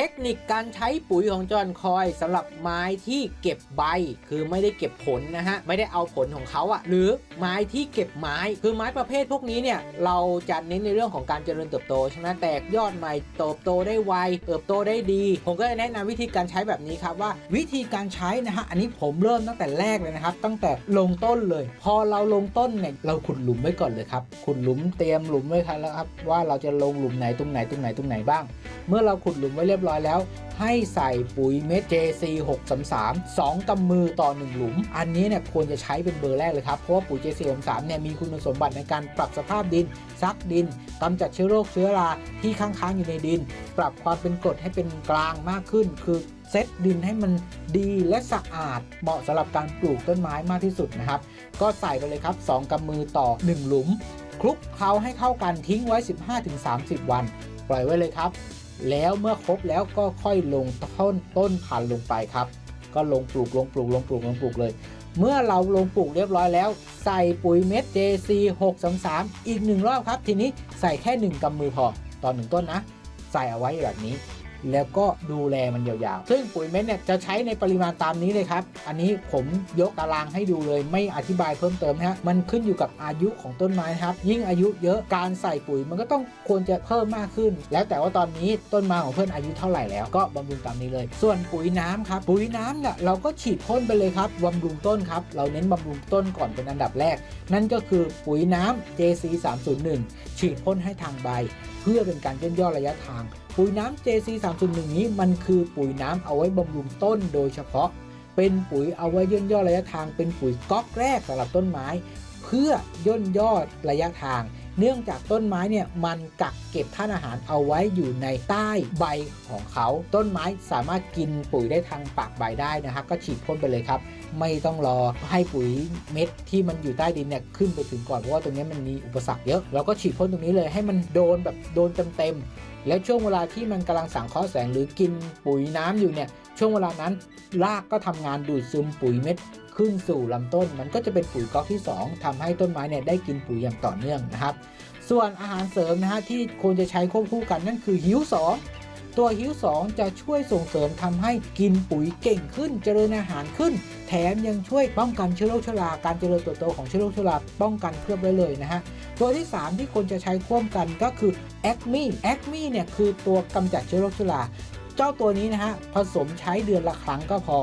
เทคนิคการใช้ปุ๋ยของจอห์นคอยสำหรับไม้ที่เก็บใบ คือไม่ได้เก็บผลนะฮะ ไม่ได้เอาผลของเขาอะหรือไม้ที่เก็บไม้คือไม้ประเภทพวกนี้เนี่ยเราจะเน้นในเรื่องของการเจริญเติบโตใช่ไหมแตกยอดใหม่เติบโตได้ไวเติบโตได้ดี ผมก็จะแนะนำวิธีการใช้แบบนี้ครับว่าวิธีการใช้นะฮะอันนี้ผมเริ่มตั้งแต่แรกเลยนะครับ ตั้งแต่ลงต้นเลย พอเราลงต้นเนี่ยเราขุดหลุมไว้ก่อนเลยครับขุดหลุมเตรียมหลุมไว้ครับแล้วครับว่าเราจะลงหลุมไหนตรงไหนตรงไหนตรงไหนบ้าง เมื่อเราขุดหลุมไว้เรียบร้อยแล้ว ให้ใส่ปุ๋ยเม็ด JC 633 2กำมือต่อ 1 หลุม อันนี้เนี่ยควรจะใช้เป็นเบอร์แรกเลยครับ เพราะว่าปุ๋ย JC 633เนี่ยมีคุณสมบัติในการปรับสภาพดิน ซักดินกำจัดเชื้อโรคเชื้อราที่ค้างๆอยู่ในดิน ปรับความเป็นกรดให้เป็นกลางมากขึ้น คือเซตดินให้มันดีและสะอาดเหมาะสำหรับการปลูกต้นไม้มากที่สุดนะครับ ก็ใส่ไปเลยครับ 2กำมือต่อ 1 หลุม คลุกเคล้าให้เข้ากันทิ้งไว้ 15-30 วัน ปล่อยไว้เลยครับ แล้วเมื่อครบแล้วก็ค่อยลงต้นต้นพันธุ์ลงไปครับ ก็ลงปลูกลงปลูกลงปลูกลงปลูกเลย เมื่อเราลงปลูกเรียบร้อยแล้ว ใส่ปุ๋ยเม็ด JC 633อีกหนึ่งรอบครับ ทีนี้ใส่แค่ 1กำมือพอต่อหนึ่งต้นนะ ใส่เอาไว้แบบนี้ แล้วก็ดูแลมันยาวๆ ซึ่งปุ๋ยเม็ดเนี่ยจะใช้ในปริมาณตามนี้เลยครับ อันนี้ผมยกตารางให้ดูเลย ไม่อธิบายเพิ่มเติมนะฮะ มันขึ้นอยู่กับอายุของต้นไม้นะครับ ยิ่งอายุเยอะ การใส่ปุ๋ยมันก็ต้องควรจะเพิ่มมากขึ้น แล้วแต่ว่าตอนนี้ต้นไม้ของเพื่อนอายุเท่าไหร่แล้วก็บำรุงตามนี้เลย ส่วนปุ๋ยน้ำครับ ปุ๋ยน้ำเนี่ยเราก็ฉีดพ่นไปเลยครับบำรุงต้นครับ เราเน้นบำรุงต้นก่อนเป็นอันดับแรก นั่นก็คือปุ๋ยน้ำ JC 301ฉีดพ่นให้ทางใบ เพื่อเป็นการย่นย่อระยะทาง ปุ๋ยน้ำ JC 301นี้มันคือปุ๋ยน้ำเอาไว้บำรุงต้นโดยเฉพาะ เป็นปุ๋ยเอาไว้ย่นย่อระยะทาง เป็นปุ๋ยก๊อกแรกสำหรับต้นไม้ เพื่อย่นย่อระยะทาง เนื่องจากต้นไม้เนี่ยมันกักเก็บธาตุอาหารเอาไว้อยู่ในใต้ใบของเขา ต้นไม้สามารถกินปุ๋ยได้ทางปากใบได้นะครับก็ฉีดพ่นไปเลยครับ ไม่ต้องรอให้ปุ๋ยเม็ดที่มันอยู่ใต้ดินเนี่ยขึ้นไปถึงก่อนเพราะว่าตรงนี้มันมีอุปสรรคเยอะเราก็ฉีดพ่นตรงนี้เลยให้มันโดนแบบโดนเต็มๆแล้วช่วงเวลาที่มันกำลังสังเคราะห์แสงหรือกินปุ๋ยน้ำอยู่เนี่ยช่วงเวลานั้นรากก็ทำงานดูดซึมปุ๋ยเม็ด ขึ้นสู่ลำต้น มันก็จะเป็นปุ๋ยก๊อกที่ 2ทำให้ต้นไม้เนี่ยได้กินปุ๋ยอย่างต่อเนื่องนะครับ ส่วนอาหารเสริมนะฮะที่ควรจะใช้ควบคู่กันนั่นคือหิว2ตัวหิว2จะช่วยส่งเสริมทำให้กินปุ๋ยเก่งขึ้น เจริญอาหารขึ้น แถมยังช่วยป้องกันเชื้อโรคชราการเจริญเติบโตของเชื้อโรคชราป้องกันเคลือบไว้เลยนะฮะตัวที่ 3 ที่ควรจะใช้ควบกันก็คือแอคมีแอคมีเนี่ยคือตัวกำจัดเชื้อโรคชราเจ้าตัวนี้นะฮะผสมใช้เดือนละครั้งก็พอ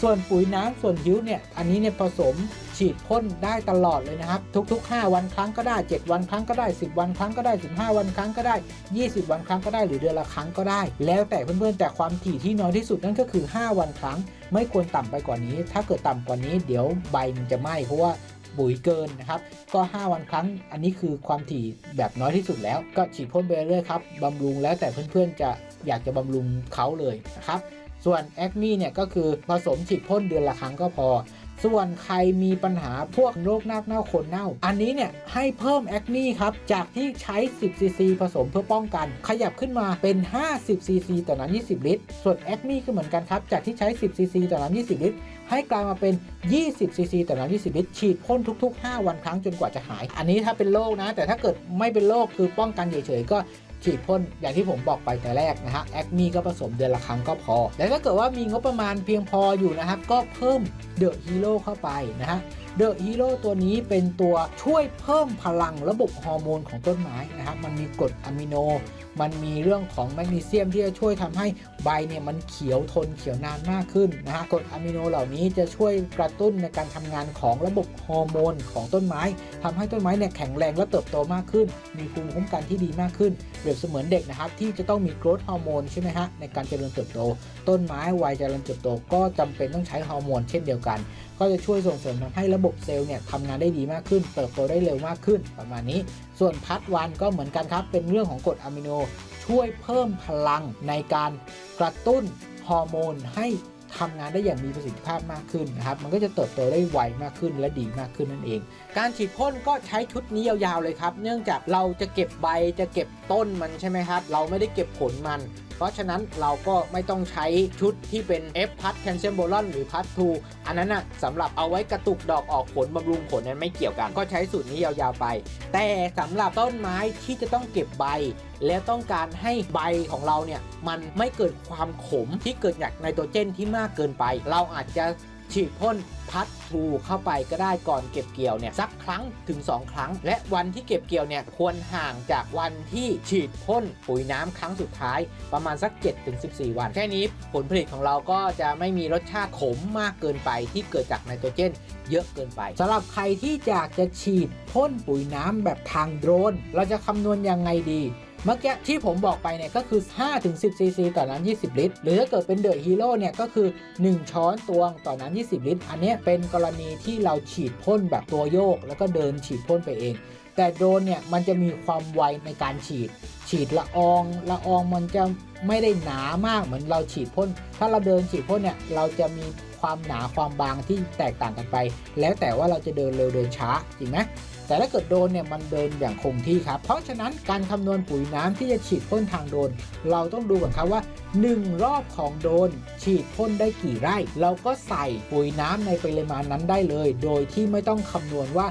ส่วนปุ๋ยน้ำส่วนหิ้วเนี่ยอันนี้เนี่ยผสมฉีดพ่นได้ตลอดเลยนะครับ ทุก ๆ 5 วันครั้งก็ได้ 7 วันครั้งก็ได้ 10 วันครั้งก็ได้ 15 วันครั้งก็ได้ 20 วันครั้งก็ได้หรือเดือนละครั้งก็ได้ แล้วแต่เพื่อนๆแต่ความถี่ที่น้อยที่สุดนั่นก็คือ 5 วันครั้ง ไม่ควรต่ำไปกว่านี้ ถ้าเกิดต่ำกว่านี้เดี๋ยวใบมันจะไหม้เพราะว่าปุ๋ยเกินนะครับ ก็ 5 วันครั้ง อันนี้คือความถี่แบบน้อยที่สุดแล้ว ก็ฉีดพ่นไปเรื่อยครับบำรุงแล้วแต่เพื่อนๆจะอยากจะบำรุงเขาเลยนะครับ ส่วนแอคมีเนี่ยก็คือผสมฉีดพ่นเดือนละครั้งก็พอ ส่วนใครมีปัญหาพวกโรคน้าเน่าขนเน่า อันนี้เนี่ยให้เพิ่มแอคนีครับ จากที่ใช้ 10 ซีซีผสมเพื่อป้องกัน ขยับขึ้นมาเป็น 50 ซีซีต่อน้ำ20 ลิตร ส่วนแอคนีก็เหมือนกันครับ จากที่ใช้ 10 ซีซีต่อน้ำ20 ลิตรให้กลายมาเป็น 20 ซีซีต่อน้ำ20 ลิตร ฉีดพ่นทุก ๆ 5 วันครั้งจนกว่าจะหาย อันนี้ถ้าเป็นโรคนะ แต่ถ้าเกิดไม่เป็นโรคคือป้องกันเฉยๆก็ ฉีดพ่นอย่างที่ผมบอกไปแต่แรกนะฮะแอคมีก็ผสมเดือนละครั้งก็พอ และถ้าเกิดว่ามีงบประมาณเพียงพออยู่นะครับ ก็เพิ่มเดอะฮีโร่เข้าไปนะฮะเดอะฮีโร่ตัวนี้เป็นตัวช่วยเพิ่มพลังระบบฮอร์โมนของต้นไม้นะครับ มันมีกรดอะมิโน มันมีเรื่องของแมกนีเซียมที่จะช่วยทำให้ใบเนี่ยมันเขียวทนเขียวนานมากขึ้นนะฮะกรดอะมิโนเหล่านี้จะช่วยกระตุ้นในการทำงานของระบบฮอร์โมนของต้นไม้ทำให้ต้นไม้เนี่ยแข็งแรงและเติบโตมากขึ้น มีภูมิคุ้มกันที่ดีมากขึ้นเปรียบเสมือนเด็กนะครับที่จะต้องมีโกรทฮอร์โมนใช่ไหมฮะในการเจริญเติบโต ต้นไม้วัยเจริญเติบโตก็จำเป็นต้องใช้ฮอร์โมนเช่นเดียวกัน ก็จะช่วยส่งเสริมทำให้ระบบเซลล์เนี่ยทำงานได้ดีมากขึ้น เติบโตได้เร็วมากขึ้นประมาณนี้ ส่วนพัดวันก็เหมือนกันครับ เป็นเรื่องของกรดอะมิโน ช่วยเพิ่มพลังในการกระตุ้นฮอร์โมนให้ทำงานได้อย่างมีประสิทธิภาพมากขึ้นนะครับ มันก็จะเติบโตได้ไวมากขึ้นและดีมากขึ้นนั่นเอง การฉีดพ่นก็ใช้ชุดนี้ยาวๆเลยครับ เนื่องจากเราจะเก็บใบจะเก็บต้นมันใช่ไหมครับ เราไม่ได้เก็บผลมัน เพราะฉะนั้นเราก็ไม่ต้องใช้ชุดที่เป็น F พัดแคนเซียมโบลอนหรือพัดทูอันนั้นน่ะสำหรับเอาไว้กระตุกดอกออกผลบำรุงผลนั้นไม่เกี่ยวกัน ก็ใช้สูตรนี้ยาวๆไป แต่สำหรับต้นไม้ที่จะต้องเก็บใบ แล้วต้องการให้ใบของเราเนี่ยมันไม่เกิดความขมที่เกิดจากไนโตรเจนที่มากเกินไป เราอาจจะ ฉีดพ่นพัดทูเข้าไปก็ได้ก่อนเก็บเกี่ยวเนี่ยสักครั้งถึง 2 ครั้ง และวันที่เก็บเกี่ยวเนี่ยควรห่างจากวันที่ฉีดพ่นปุ๋ยน้ำครั้งสุดท้ายประมาณสัก 7-14 วัน แค่นี้ผลผลิตของเราก็จะไม่มีรสชาติขมมากเกินไปที่เกิดจากไนโตรเจนเยอะเกินไปสำหรับใครที่อยากจะฉีดพ่นปุ๋ยน้ำแบบทางโดรน เราจะคำนวณยังไงดี เมื่อกี้ที่ผมบอกไปเนี่ยก็คือ 5-10ซีซีต่อน้ำ20 ลิตร หรือถ้าเกิดเป็นเดอะฮีโร่เนี่ยก็คือ 1 ช้อนตวงต่อน้ำ20 ลิตร อันนี้เป็นกรณีที่เราฉีดพ่นแบบตัวโยก แล้วก็เดินฉีดพ่นไปเอง แต่โดรนเนี่ยมันจะมีความไวในการฉีด ฉีดละออง ละอองมันจะไม่ได้หนามากเหมือนเราฉีดพ่น ถ้าเราเดินฉีดพ่นเนี่ยเราจะมีความหนาความบางที่แตกต่างกันไป แล้วแต่ว่าเราจะเดินเร็วเดินช้าจริงไหม แต่ถ้าเกิดโดนเนี่ยมันเดินอย่างคงที่ครับ เพราะฉะนั้นการคำนวณปุ๋ยน้ำที่จะฉีดพ่นทางโดน เราต้องดูก่อนครับว่า 1 รอบของโดน ฉีดพ่นได้กี่ไร่ เราก็ใส่ปุ๋ยน้ำในปริมาณนั้นได้เลย โดยที่ไม่ต้องคำนวณว่า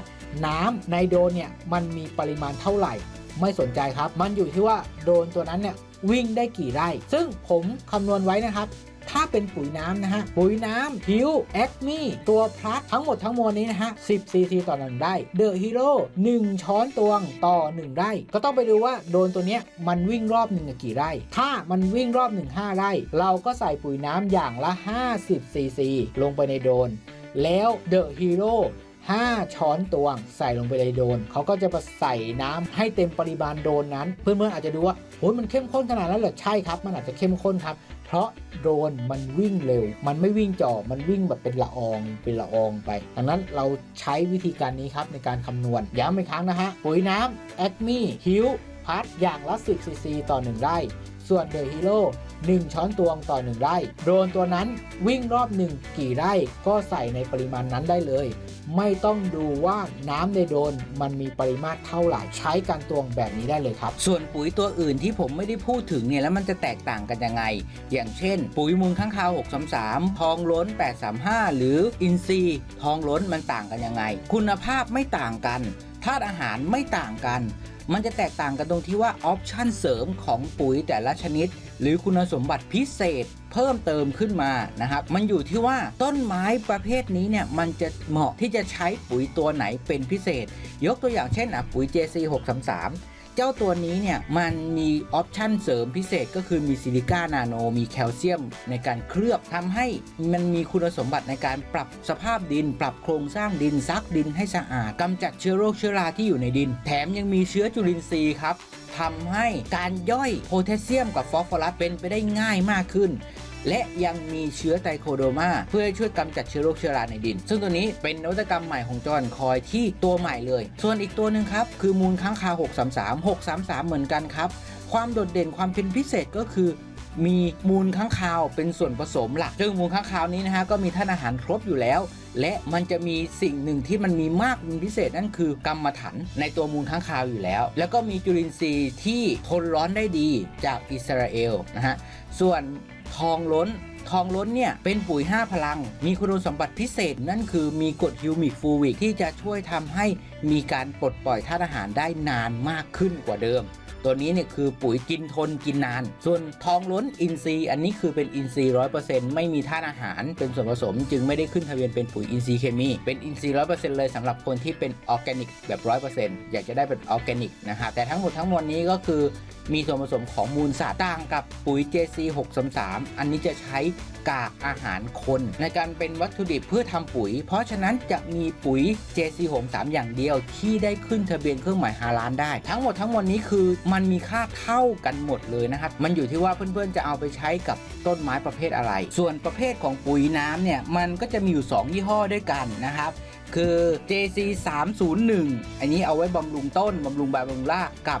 น้ำในโดนเนี่ยมันมีปริมาณเท่าไหร่ ไม่สนใจครับ มันอยู่ที่ว่าโดนตัวนั้นเนี่ยวิ่งได้กี่ไร่ ซึ่งผมคำนวณไว้นะครับ ถ้าเป็นปุ๋ยน้ำนะฮะ ปุ๋ยน้ำฮิวแอคมี่ตัวพลัสทั้งหมดทั้งมวลนี้นะฮะ 10 ซีซีต่อหนึ่งไร่เดอะฮีโร่1ช้อนตวงต่อ 1 ไร่ ก็ต้องไปดูว่าโดนตัวเนี้ยมันวิ่งรอบหนึ่งกี่ไร่ ถ้ามันวิ่งรอบ1 5ไร่ เราก็ใส่ปุ๋ยน้ำอย่างละ 50 ซีซี ลงไปในโดน แล้วเดอะฮีโร่5 ช้อนตวงใส่ลงไปในโดน เขาก็จะมาใส่น้ำให้เต็มปริมาณโดนนั้น เพื่อนๆอาจจะดูว่าโอ้ยมันเข้มข้นขนาดนั้นเหรอใช่ครับ มันอาจจะเข้มข้นครับ เพราะโดรนมันวิ่งเร็ว มันไม่วิ่งจ่อ มันวิ่งแบบเป็นละออง เป็นละอองไป ดังนั้นเราใช้วิธีการนี้ครับในการคำนวณ ย้ำอีกครั้งนะฮะ ปุ๋ยน้ำแอคมี่ฮิวพัดอย่างละ 10ซีซีต่อ 1 ไร่ ส่วนเดอะฮีโร่1ช้อนตวงต่อ 1 ไร่ โดรนตัวนั้นวิ่งรอบ 1 กี่ไร่ก็ใส่ในปริมาณนั้นได้เลย ไม่ต้องดูว่าน้ำในโดนมันมีปริมาตรเท่าไหร่ใช้การตวงแบบนี้ได้เลยครับ ส่วนปุ๋ยตัวอื่นที่ผมไม่ได้พูดถึงเนี่ยแล้วมันจะแตกต่างกันยังไง อย่างเช่น ปุ๋ยมูลข้างคาว 633 ทองล้น 835 หรืออินทรีทองล้นมันต่างกันยังไง คุณภาพไม่ต่างกันธาตุอาหารไม่ต่างกัน มันจะแตกต่างกันตรงที่ว่าออปชันเสริมของปุ๋ยแต่ละชนิด หรือคุณสมบัติพิเศษเพิ่มเติมขึ้นมานะครับ มันอยู่ที่ว่าต้นไม้ประเภทนี้เนี่ยมันจะเหมาะที่จะใช้ปุ๋ยตัวไหนเป็นพิเศษ ยกตัวอย่างเช่นอะปุ๋ย JC 633 เจ้าตัวนี้เนี่ยมันมีออปชั่นเสริมพิเศษก็คือมีซิลิก้านาโน มีแคลเซียมในการเคลือบทำให้มันมีคุณสมบัติในการปรับสภาพดิน ปรับโครงสร้างดินซักดินให้สะอาดกำจัดเชื้อโรคเชื้อราที่อยู่ในดิน แถมยังมีเชื้อจุลินทรีย์ครับทำให้การย่อยโพแทสเซียมกับฟอสฟอรัสเป็นไปได้ง่ายมากขึ้น และยังมีเชื้อไตรโคโดมาเพื่อช่วยกำจัดเชื้อโรคเชื้อราในดิน ซึ่งตัวนี้เป็นนวัตกรรมใหม่ของจอห์นคอยที่ตัวใหม่เลย ส่วนอีกตัวหนึ่งครับ คือมูลค้างคาว633 633 เหมือนกันครับ ความโดดเด่นความเป็นพิเศษก็คือ มีมูลค้างคาวเป็นส่วนผสมหลัก ซึ่งมูลค้างคาวนี้นะฮะก็มีธาตุอาหารครบอยู่แล้ว และมันจะมีสิ่งหนึ่งที่มันมีมากเป็นพิเศษนั่นคือกรรมฐานในตัวมูลค้างคาวอยู่แล้ว แล้วก็มีจุลินทรีย์ที่ทนร้อนได้ดีจากอิสราเอลนะฮะส่วนทองล้นทองล้นเนี่ยเป็นปุ๋ย 5 พลัง มีคุณสมบัติพิเศษนั่นคือมีกรดฮิวมิกฟูวิกที่จะช่วยทำให้มีการปลดปล่อยธาตุอาหารได้นานมากขึ้นกว่าเดิม ตัวนี้เนี่ยคือปุ๋ยกินทนกินนาน ส่วนทองล้นอินทรีย์อันนี้คือเป็นอินทรีย์ร้อยเปอร์เซ็นต์ไม่มีธาตุอาหารเป็นส่วนผสม จึงไม่ได้ขึ้นทะเบียนเป็นปุ๋ยอินทรีย์เคมีเป็นอินทรีย์ร้อยเปอร์เซ็นต์เลยสำหรับคนที่เป็นออร์แกนิกแบบร้อยเปอร์เซ็นต์อยากจะได้เป็นออร์แกนิกนะครับแต่ทั้งหมดทั้งมวลนี้ก็คือ มีส่วนผสมของมูลสัตว์ต่างกับปุ๋ย JC 633 อันนี้จะใช้กากอาหารคน ในการเป็นวัตถุดิบเพื่อทำปุ๋ย เพราะฉะนั้นจะมีปุ๋ย JC 63 อย่างเดียวที่ได้ขึ้นทะเบียนเครื่องหมายฮาลานได้ ทั้งหมดทั้งมวลนี้คือมันมีค่าเท่ากันหมดเลยนะครับ มันอยู่ที่ว่าเพื่อนๆจะเอาไปใช้กับต้นไม้ประเภทอะไร ส่วนประเภทของปุ๋ยน้ำเนี่ยมันก็จะมีอยู่ 2 ยี่ห้อด้วยกันนะครับคือ JC 301 อันนี้เอาไว้บำรุงต้นบำรุงใบบำรุงรากกับ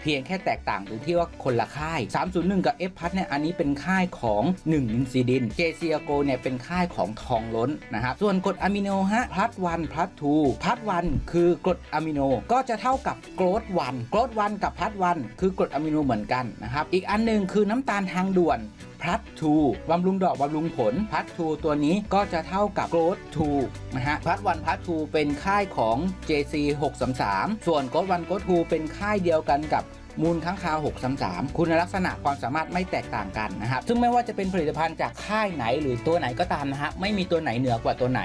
เพียงแค่แตกต่างตรงที่ว่าคนละค่าย 301 กับ F พัทเนี่ยอันนี้เป็นค่ายของ1นินซีดิน เจซีโกเนี่ยเป็นค่ายของทองล้นนะครับ ส่วนกรดอะมิโนฮะพัทวันพัททูพัทวันคือกรดอะมิโนก็จะเท่ากับโกรดวันโกรดวันกับพัทวันคือกรดอะมิโนเหมือนกันนะครับ อีกอันหนึ่งคือน้ำตาลทางด่วน พัททูบำรุงดอกบำรุงผลพัททูตัวนี้ก็จะเท่ากับโกลดทูนะฮะพัทวันพัททูเป็นค่ายของ JC 633ส่วนโกลดวันโกลดทูเป็นค่ายเดียวกันกับ มูลค้างคาว 633 คุณลักษณะความสามารถไม่แตกต่างกันนะครับซึ่งไม่ว่าจะเป็นผลิตภัณฑ์จากค่ายไหนหรือตัวไหนก็ตามนะฮะไม่มีตัวไหนเหนือกว่าตัวไหน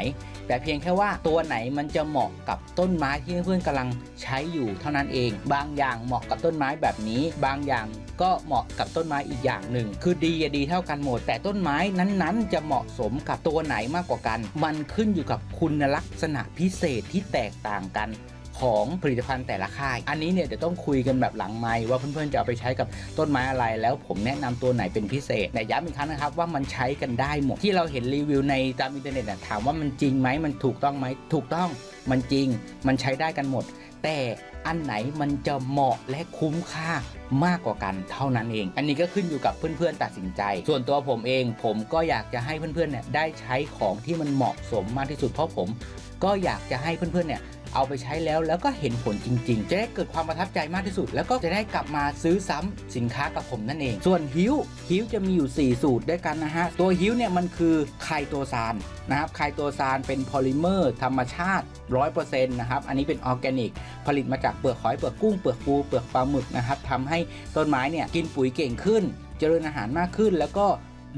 แต่เพียงแค่ว่าตัวไหนมันจะเหมาะกับต้นไม้ที่เพื่อนๆกำลังใช้อยู่เท่านั้นเอง บางอย่างเหมาะกับต้นไม้แบบนี้ บางอย่างก็เหมาะกับต้นไม้อีกอย่างหนึ่ง คือดีอะดีเท่ากันหมด แต่ต้นไม้นั้นๆ จะเหมาะสมกับตัวไหนมากกว่ากัน มันขึ้นอยู่กับคุณลักษณะพิเศษที่แตกต่างกัน ของผลิตภัณฑ์แต่ละค่าย อันนี้เนี่ยเดี๋ยวต้องคุยกันแบบหลังไมค์ว่าเพื่อนๆจะเอาไปใช้กับต้นไม้อะไร แล้วผมแนะนำตัวไหนเป็นพิเศษแต่ย้ำอีกครั้งนะครับว่ามันใช้กันได้หมดที่เราเห็นรีวิวในตามอินเทอร์เน็ตถามว่ามันจริงไหมมันถูกต้องไหมถูกต้องมันจริง มันใช้ได้กันหมด แต่อันไหนมันจะเหมาะและคุ้มค่ามากกว่ากันเท่านั้นเอง อันนี้ก็ขึ้นอยู่กับเพื่อนๆตัดสินใจ ส่วนตัวผมเองผมก็อยากจะให้เพื่อนๆเนี่ยได้ใช้ของที่มันเหมาะสมมากที่สุดเพราะผม ก็อยากจะให้เพื่อนๆเนี่ย เอาไปใช้แล้วแล้วก็เห็นผลจริง ๆ จะได้เกิดความประทับใจมากที่สุด แล้วก็จะได้กลับมาซื้อซ้ำสินค้ากับผมนั่นเอง ส่วนฮิวฮิวจะมีอยู่ 4 สูตรด้วยกันนะฮะ ตัวฮิวเนี่ยมันคือไคโตซานนะครับไคโตซานเป็นพอลิเมอร์ ธรรมชาติ 100%นะครับ อันนี้เป็นออร์แกนิก ผลิตมาจากเปลือกหอยเปลือกกุ้งเปลือกปูเปลือกปลาหมึกนะครับทำให้ต้นไม้เนี่ยกินปุ๋ยเก่งขึ้น เจริญอาหารมากขึ้น แล้วก็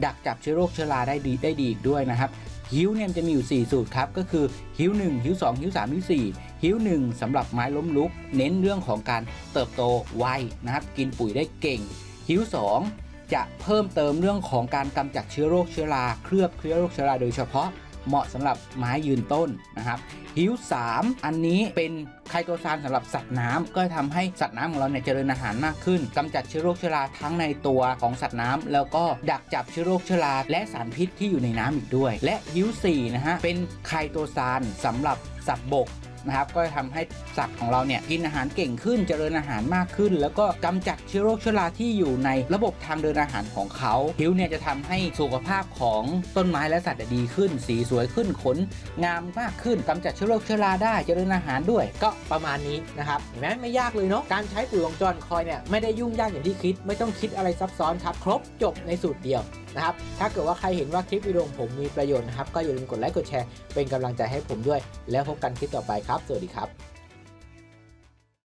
ดักจับเชื้อโรคเชื้อราได้ดีได้ดีอีกด้วยนะครับฮิ้วเนี่ยมันจะมีอยู่ 4 สูตรครับก็คือฮิ้ว1ฮิ้ว2ฮิ้ว3ฮิ้ว4 ฮิ้ว1สำหรับไม้ล้มลุก เน้นเรื่องของการเติบโตไวนะครับ กินปุ๋ยได้เก่งฮิ้ว2จะเพิ่มเติมเรื่องของการกำจัดเชื้อโรคเชื้อราเคลือบเชื้อโรคเชื้อราโดยเฉพาะเหมาะสำหรับไม้ยืนต้นนะครับฮิ้ว3 อันนี้เป็นไคโตซานสำหรับสัตว์น้ำก็ทำให้สัตว์น้ำของเราเนี่ยเจริญอาหารมากขึ้นกำจัดเชื้อโรคเชื้อราทั้งในตัวของสัตว์น้ำแล้วก็ดักจับเชื้อโรคเชื้อราและสารพิษที่อยู่ในน้ำอีกด้วย และฮิ้ว4นะฮะเป็นไคโตซานสำหรับสัตว์บก นะครับก็จะทำให้สัตว์ของเราเนี่ยกินอาหารเก่งขึ้นเจริญอาหารมากขึ้น แล้วก็กำจัดเชื้อโรคเชื้อราที่อยู่ในระบบทางเดินอาหารของเขาฮิวเนี่ยจะทำให้สุขภาพของต้นไม้และสัตว์ดีขึ้น สีสวยขึ้นขนงามมากขึ้นกำจัดเชื้อโรคเชื้อราได้เจริญอาหารด้วย ก็ประมาณนี้นะครับเห็นไหมไม่ยากเลยเนาะการใช้ปุ๋ยวงจรคอยเนี่ยไม่ได้ยุ่งยากอย่างที่คิด ไม่ต้องคิดอะไรซับซ้อนครับ ครบจบในสูตรเดียว นะครับ ถ้าเกิดว่าใครเห็นว่าคลิปวิดีโอของผมมีประโยชน์นะครับ ก็อย่าลืมกดไลค์กดแชร์เป็นกำลังใจให้ผมด้วย แล้วพบกันคลิปต่อไปครับ สวัสดีครับ